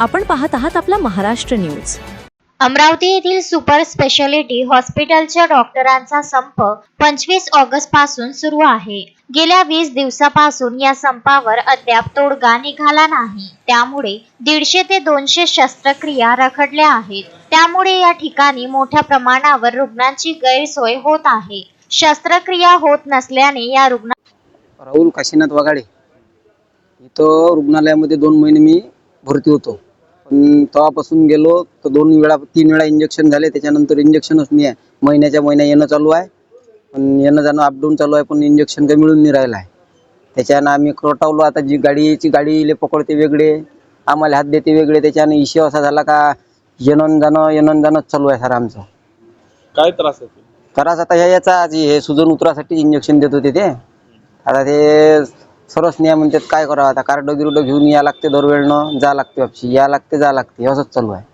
आपण पाहत आहात आपला महाराष्ट्र न्यूज. अमरावती येथील सुपर स्पेशालिटी हॉस्पिटलच्या डॉक्टरांचा संप पंचवीस ऑगस्टपासून सुरू आहे. गेल्या वीस दिवसापासून या संपावर अद्याप तोडगा निघाला नाही. त्यामुळे दीडशे ते दोनशे शस्त्रक्रिया रखडल्या आहेत. त्यामुळे या ठिकाणी मोठ्या प्रमाणावर रुग्णांची गैरसोय होत आहे. शस्त्रक्रिया होत नसल्याने या रुग्ण राहुल काशीनाथ वाघाडे. इथं रुग्णालयामध्ये दोन महिने मी भरती होतो. पण तेव्हापासून गेलो तर दोन वेळा तीन वेळा इंजेक्शन झाले. त्याच्यानंतर इंजेक्शनच नाही आहे. महिन्याच्या महिना येणं चालू आहे. पण येणं जाणं अपडाऊन चालू आहे पण इंजेक्शन काही मिळून नाही राहिलं आहे. त्याच्यानं आम्ही कटावलो आता जी गाडीची गाडीले पकडते वेगळे आम्हाला हात देते वेगळे त्याच्यानं इशू असा झाला का येणं जाणं येणं जाणंच चालू आहे सर आमचं. काय त्रास त्रास आता ह्या याचा हे सुजन उतरासाठी इंजेक्शन देत होते ते. आता ते सर्वच नियम म्हणतात काय करावं आता? कार्ड गिरड घेऊन या लागते दरवेळनं जा लागते वापशी या लागते जा लागते. असंच चालू आहे.